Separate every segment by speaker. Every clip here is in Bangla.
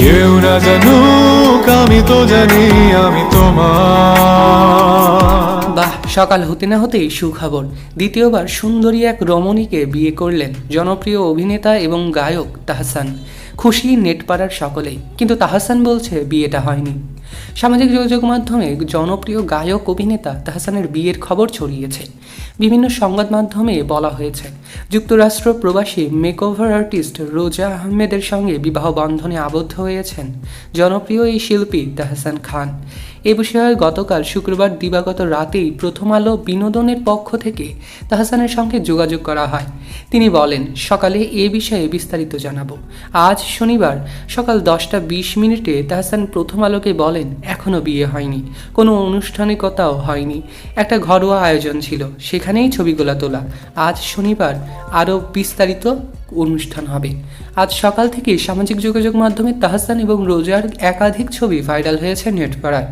Speaker 1: কেউ না জানুক, আমি তো জানি আমি তোমার।
Speaker 2: বাহ, সকাল হতে না হতেই সুখবর। দ্বিতীয়বার সুন্দরী এক রমণীকে বিয়ে করলেন জনপ্রিয় অভিনেতা এবং গায়ক তাহসান। খুশি নেটপাড়ার সকলেই। কিন্তু তাহসান বলছে, বিয়েটা হয়নি। সামাজিক যোগাযোগ মাধ্যমে জনপ্রিয় গায়ক অভিনেতা তাহসানের বিয়ের খবর ছড়িয়েছে। বিভিন্ন সংবাদ মাধ্যমে বলা হয়েছে, যুক্তরাষ্ট্র প্রবাসী মেকওভার আর্টিস্ট রোজা আহমেদের সঙ্গে বিবাহ বন্ধনে আবদ্ধ হয়েছেন জনপ্রিয় এই শিল্পী তাহসান খান। এ বিষয়ে গতকাল শুক্রবার দিবাগত রাতেই প্রথম আলো বিনোদনের পক্ষ থেকে তাহসানের সঙ্গে যোগাযোগ করা হয়। তিনি বলেন, সকালে এ বিষয়ে বিস্তারিত জানাব। আজ শনিবার সকাল দশটা বিশ মিনিটে তাহসান প্রথম আলোকে বলেন এখনও বিয়ে হয়নি। কোনো আনুষ্ঠানিকতাও হয়নি। একটা ঘরোয়া আয়োজন ছিল। সেখানেই ছবিগুলো তোলা। আজ শনিবার আরও বিস্তারিত অনুষ্ঠান হবে। আজ সকাল থেকে সামাজিক যোগাযোগ মাধ্যমে তাহসান এবং রোজার একাধিক ছবি ভাইরাল হয়েছে নেটপাড়ায়।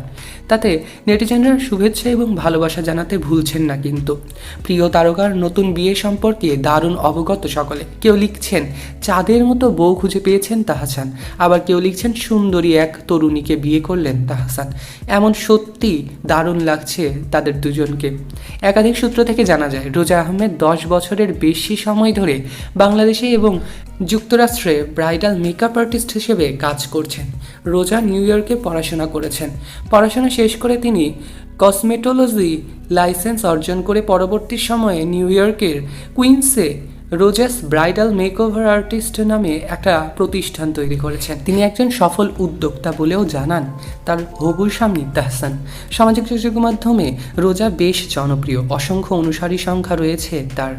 Speaker 2: তাতে নেটিজেনরা শুভেচ্ছা এবং ভালোবাসা জানাতে ভুলছেন না কিন্তু। প্রিয় তারকার নতুন বিয়ে সম্পর্কে দারুণ অবগত সকলে। কেউ লিখছেন, চাঁদের মতো বউ খুঁজে পেয়েছেন তাহসান। আবার কেউ লিখছেন, সুন্দরী এক তরুণীকে বিয়ে করলেন তাহসান। এমন সত্যি দারুণ লাগছে তাদের দুজনকে। একাধিক সূত্র থেকে জানা যায়, রোজা আহমেদ দশ বছরের বেশি সময় ধরে বাংলাদেশে এবং যুক্তরাষ্ট্রে ব্রাইডাল মেকআপ আর্টিস্ট হিসেবে কাজ করছেন। রোজা নিউ ইয়র্কে পড়াশোনা করেছেন। পড়াশোনা শেষ করে তিনি কসমেটোলজি লাইসেন্স অর্জন করে পরবর্তী সময়ে নিউ ইয়র্কের কুইন্সে রোজাস ব্রাইডাল মেকওভার আর্টিস্ট নামে একটা প্রতিষ্ঠান তৈরি করেছেন। তিনি একজন সফল উদ্যোক্তা বলেও জানান তার হবু স্বামী তাহসান। সামাজিক যোগাযোগ মাধ্যমে রোজা বেশ জনপ্রিয়। অসংখ্য অনুসারী সংখ্যা রয়েছে তার।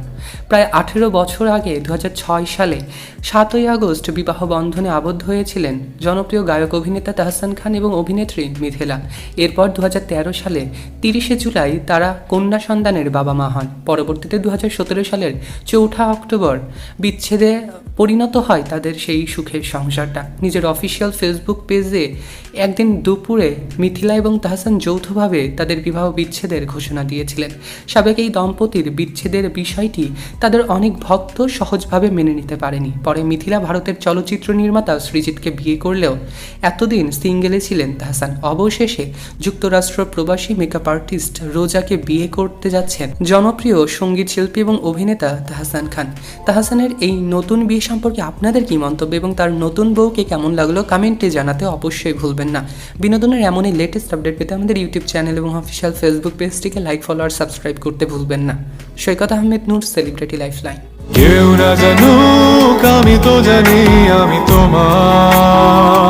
Speaker 2: প্রায় আঠেরো বছর আগে দু হাজার ছয় সালে সাতই আগস্ট বিবাহ বন্ধনে আবদ্ধ হয়েছিলেন জনপ্রিয় গায়ক অভিনেতা তাহসান খান এবং অভিনেত্রী মিথিলা। এরপর দু হাজার তেরো সালে তিরিশে জুলাই তারা কন্যা সন্তানের বাবা মা হন। পরবর্তীতে দু হাজার সতেরো সালের চৌঠা অক্টোবর বিচ্ছেদে পরিণত হয় তাদের সেই সুখের সংসারটা। নিজের অফিসিয়াল ফেসবুক পেজে একদিন দুপুরে মিথিলা এবং তাহসান যৌথভাবে তাদের বিবাহ বিচ্ছেদের ঘোষণা দিয়েছিলেন। সাবেক এই দম্পতির বিচ্ছেদের বিষয়টি তাদের অনেক ভক্ত সহজভাবে মেনে নিতে পারেনি। পরে মিথিলা ভারতের চলচ্চিত্র নির্মাতা সৃজিতকে বিয়ে করলেও এতদিন সিঙ্গেলে ছিলেন তাহসান। অবশেষে যুক্তরাষ্ট্র প্রবাসী মেকআপ আর্টিস্ট রোজাকে বিয়ে করতে যাচ্ছেন। জনপ্রিয় সংগীত শিল্পী এবং অভিনেতা তাহসান খান। তাহসানের এই নতুন বিয়ে সম্পর্কে আপনাদের কি মন্তব্য এবং তার নতুন বউকে কেমন লাগল কমেন্টে জানাতে অবশ্যই ভুলবেন না। বিনোদনের এমনই লেটেস্ট আপডেট পেতে আমাদের ইউটিউব চ্যানেল এবং অফিসিয়াল ফেসবুক পেজটিকে লাইক ফলো আর সাবস্ক্রাইব করতে ভুলবেন না। Saikat Ahmed Noor celebrity life line
Speaker 1: কেউ না জানুক, আমি তো জানি, আমি তোমার।